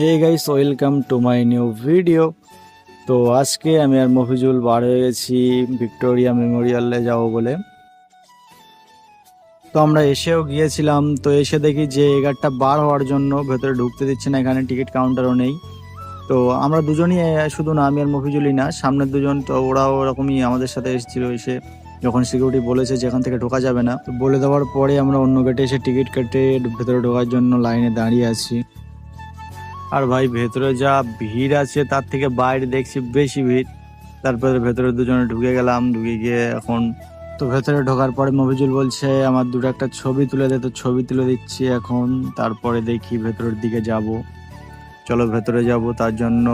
Hey guys welcome to my new video তো আজকে আমি আর মফিজুল বার হয়ে গেছি ভিক্টোরিয়া মেমোরিয়ালে যাব বলে। তো আমরা এসেও গিয়েছিলাম, তো এসে দেখি যে এগারটা বার হওয়ার জন্য ভেতরে ঢুকতে দিচ্ছে না, এখানে টিকিট কাউন্টারও নেই। তো আমরা দুজনই শুধু না, আমি আর মফিজুলই না, সামনের দুজন, তো ওরাও ওরকমই আমাদের সাথে এসেছিল এসে, যখন সিকিউরিটি বলেছে যে এখান থেকে ঢোকা যাবে না। তো বলে দেওয়ার পরে আমরা অন্য গেটে এসে টিকিট কেটে ভেতরে ঢোকার জন্য লাইনে দাঁড়িয়ে আছি। আর ভাই, ভেতরে যা ভিড় আছে, তার থেকে বাইরে দেখছি বেশি ভিড়। তারপরে ভেতরে দুজনে ঢুকে গেলাম, ঢুকে গিয়ে এখন তো ভেতরে ঢোকার পরে মফিজুল বলছে, আমার দুটো একটা ছবি তুলে দে। তো ছবি তুলে দিচ্ছি এখন। তারপরে দেখি ভেতরের দিকে যাব। চলো ভেতরে যাব, তার জন্য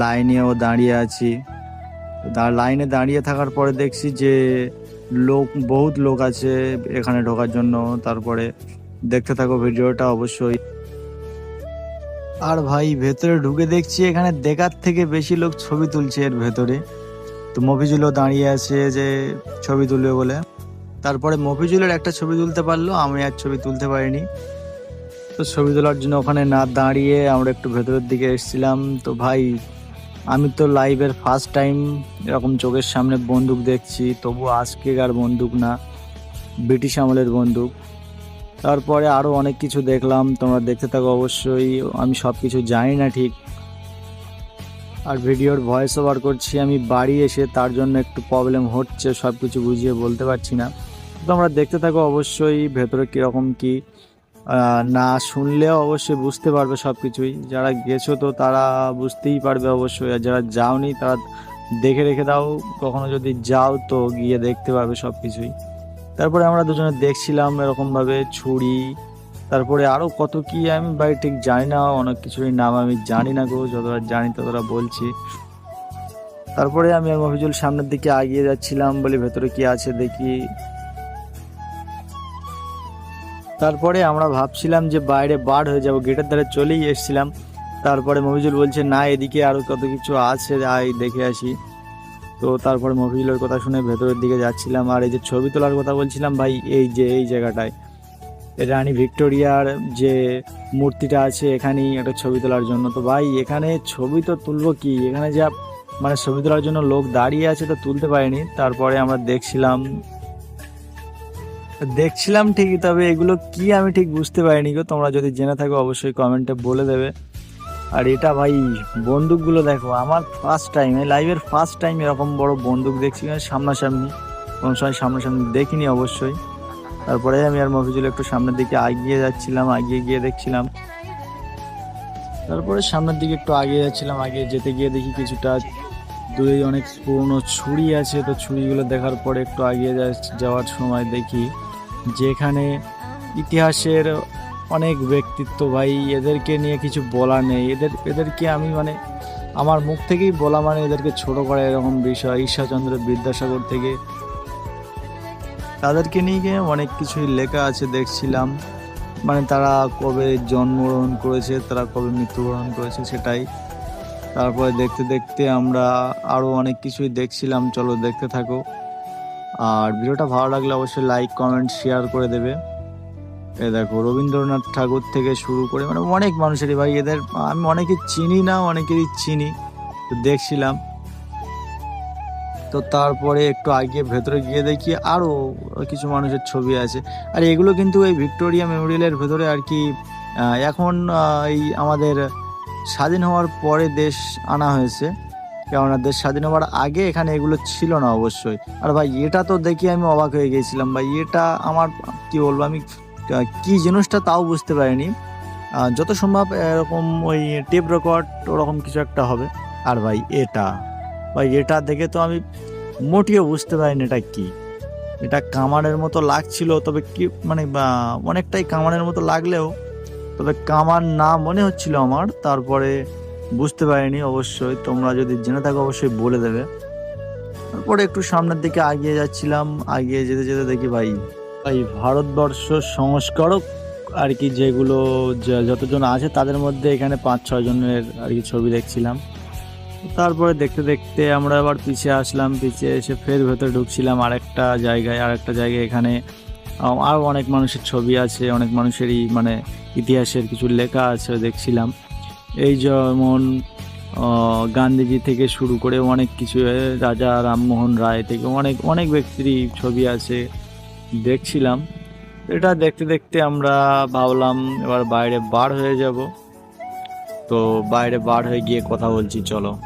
লাইনেও দাঁড়িয়ে আছি। লাইনে দাঁড়িয়ে থাকার পরে দেখছি যে লোক, বহুত লোক আছে এখানে ঢোকার জন্য। তারপরে দেখতে থাকো ভিডিওটা অবশ্যই। আর ভাই, ভেতরে ঢুকে দেখছি এখানে দেখার থেকে বেশি লোক ছবি তুলছে এর ভেতরে। তো মফিজুলও দাঁড়িয়ে আছে যে ছবি তুলবে বলে। তারপরে মফিজুলের একটা ছবি তুলতে পারল, আমি আর ছবি তুলতে পারিনি। তো ছবি তোলার জন্য ওখানে না দাঁড়িয়ে আমরা একটু ভেতরের দিকে এসেছিলাম। তো ভাই, আমি তো লাইভের ফার্স্ট টাইম এরকম চোখের সামনে বন্দুক দেখছি, তবু আজকে আজকেকার বন্দুক না, ব্রিটিশ আমলের বন্দুক। তারপরে আরও অনেক কিছু দেখলাম, তোমরা দেখতে থাকো অবশ্যই, আমি সব কিছু জানি না ঠিক। আর ভিডিওর ভয়েস ওভার করছি, আমি বাড়ি এসে তার জন্য একটু প্রবলেম হচ্ছে সব কিছু বুঝিয়ে বলতে পারছি না। তোমরা দেখতে থাকো অবশ্যই, ভেতরে কীরকম কি না শুনলেও অবশ্যই বুঝতে পারবে সব কিছুই যারা গেছো তো তারা বুঝতেই পারবে অবশ্যই, আর যারা যাওনি তারা দেখে রেখে দাও, কখনো যদি যাও তো গিয়ে দেখতে পারবে সব কিছুই তারপরে আমরা দুজনে দেখছিলাম এরকম ভাবে ছুরি, তারপরে আরও কত কি আমি ভাই ঠিক জানি না, অনেক কিছুরই নাম আমি জানি না গো, যতটা জানি ততটা বলছি। তারপরে আমি আর মফিজুল সামনের দিকে এগিয়ে যাচ্ছিলাম, বলে ভেতরে কি আছে দেখি। তারপরে আমরা ভাবছিলাম যে বাইরে বার হয়ে যাব, গেটের ধারে চলেই এসেছিলাম। তারপরে মফিজুল বলছে, না, এদিকে আরও কত কিছু আছে আই দেখে আসি। তো তারপরে মফিজুলের কথা শুনে ভেতরের দিকে যাচ্ছিলাম আর এই যে ছবি তোলার কথা বলছিলাম ভাই, এই যে, এই জায়গাটায়। রানী ভিক্টোরিয়ার যে মূর্তিটা আছে এখানেই একটা ছবি তোলার জন্য। তো ভাই, এখানে ছবি তো তুলবো কি? এখানে যা মানে ছবি তোলার জন্য লোক দাঁড়িয়ে আছে তো তুলতে পারিনি। তারপরে আমরা দেখছিলাম দেখছিলাম ঠিকই, তবে এগুলো কি আমি ঠিক বুঝতে পারিনি গো। তোমরা যদি জেনে থাকো, অবশ্যই কমেন্টে বলে দেবে। আর এটা ভাই, বন্দুকগুলো দেখো, আমার ফার্স্ট টাইম এই লাইভের ফার্স্ট টাইম এরকম বড় বন্দুক দেখছি মানে সামনাসামনি, কোনো সময় সামনাসামনি দেখিনি অবশ্যই। তারপরে আমি আর মফিজুল একটু সামনের দিকে এগিয়ে যাচ্ছিলাম আগিয়ে গিয়ে দেখছিলাম। তারপরে সামনের দিকে একটু এগিয়ে যাচ্ছিলাম আগে যেতে গিয়ে দেখি কিছুটা দূরে অনেক পুরনো ছুরি আছে, তো ছুরিগুলো দেখার পরে একটু আগিয়ে যাওয়ার সময় দেখি যেখানে ইতিহাসের অনেক ব্যক্তিত্ব ভাই, এদেরকে নিয়ে কিছু বলা নেই। এদের, এদেরকে আমি মানে আমার মুখ থেকেই বলা মানে এদেরকে ছোট করা এরকম বিষয়, ঈশ্বরচন্দ্র বিদ্যাসাগর থেকে। তাদেরকে নিয়ে অনেক কিছুই লেখা আছে, দেখছিলাম। মানে তারা কবে জন্মগ্রহণ করেছে, তারা কবে মৃত্যুবরণ করেছে সেটাই। তারপরে দেখতে দেখতে আমরা আরও অনেক কিছুই দেখছিলাম, চলো দেখতে থাকো। আর ভিডিওটা ভালো লাগলে অবশ্যই লাইক কমেন্ট শেয়ার করে দেবে। এ দেখো, রবীন্দ্রনাথ ঠাকুর থেকে শুরু করে মানে অনেক মানুষেরই ভাই, এদের, আমি অনেকে চিনি না, অনেকেরই চিনি, তো দেখছিলাম। তো তারপরে একটু আগে ভেতরে গিয়ে দেখি আরও কিছু মানুষের ছবি আছে। আর এগুলো কিন্তু এই ভিক্টোরিয়া মেমোরিয়ালের ভেতরে আর কি এখন এই আমাদের স্বাধীন হওয়ার পরে দেশ আনা হয়েছে। কেননা দেশ স্বাধীন হওয়ার আগে এখানে এগুলো ছিল না অবশ্যই। আর ভাই, এটা তো দেখি আমি অবাক হয়ে গেছিলাম। ভাই, এটা আমার, কি বলব, আমি কি জিনিসটা তাও বুঝতে পারিনি। যত সম্ভব এরকম ওই টেপ রেকর্ড ওরকম কিছু একটা হবে। আর ভাই এটা ভাই এটা দেখে তো আমি মোটেও বুঝতে পারিনি এটা কি। এটা কামানের মতো লাগছিল, তবে কি মানে অনেকটাই কামানের মতো লাগলেও, তবে কামান না মনে হচ্ছিল আমার, তারপরে বুঝতে পারিনি অবশ্যই। তোমরা যদি জেনে থাকো অবশ্যই বলে দেবে। তারপরে একটু সামনের দিকে আগিয়ে যাচ্ছিলাম, আগিয়ে যেতে যেতে দেখি ভাই ভাই ভারতবর্ষ সংস্কারক আর কি যেগুলো যতজন আছে তাদের মধ্যে এখানে পাঁচ, ছয় জনের আর কি ছবি দেখছিলাম। তারপরে দেখতে দেখতে আমরা আবার পিছিয়ে আসলাম পিছিয়ে এসে ফের ভেতরে ঢুকছিলাম আরেকটা জায়গায় আরেকটা জায়গায় এখানে আরও অনেক মানুষের ছবি আছে, অনেক মানুষেরই মানে ইতিহাসের কিছু লেখা আছে দেখছিলাম। এই যেমন গান্ধীজি থেকে শুরু করে অনেক কিছু রাজা রামমোহন রায় থেকে অনেক অনেক ব্যক্তিরই ছবি আছে। দেখছিলাম। এটা দেখতে দেখতে আমরা ভাবলাম এবার বাইরে বার হয়ে যাব। তো বাইরে বার হয়ে গিয়ে কথা বলছি, চলো।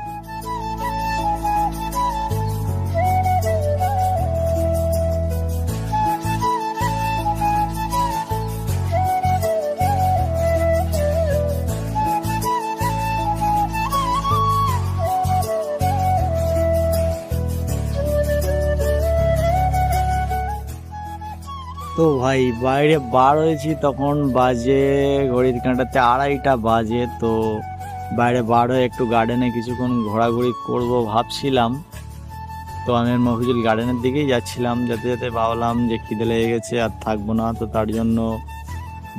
তো ভাই, বাইরে বার হয়েছি তখন বাজে ঘড়ির কাঁটাতে আড়াইটা বাজে, তো বাইরে বার হয়ে একটু গার্ডেনে কিছুক্ষণ ঘোরাঘুরি করব ভাবছিলাম। তো আমি মফিজুল গার্ডেনের দিকেই যাচ্ছিলাম, যেতে যেতে ভাবলাম যে খিদে লেগে গেছে আর থাকব না, তো তার জন্য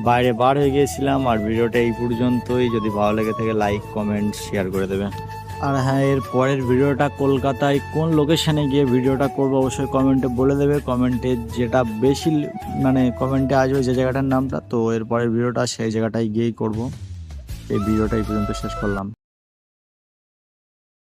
বাইরে বার হয়ে গিয়েছিলাম। আর ভিডিওটা এই পর্যন্তই, যদি ভালো লেগে থাকে লাইক কমেন্ট শেয়ার করে দেবে আর হ্যাঁ এর পরের ভিডিওটা কলকাতায় কোন লোকেশানে গিয়ে ভিডিওটা করব অবশ্যই কমেন্টে বলে দেবে। কমেন্টে যেটা বেশি মানে কমেন্টে আসবে যে জায়গাটার নামটা, তো এর পরের ভিডিওটা সেই জায়গাটায় গিয়েই করব। এই ভিডিওটা এই পর্যন্ত শেষ করলাম।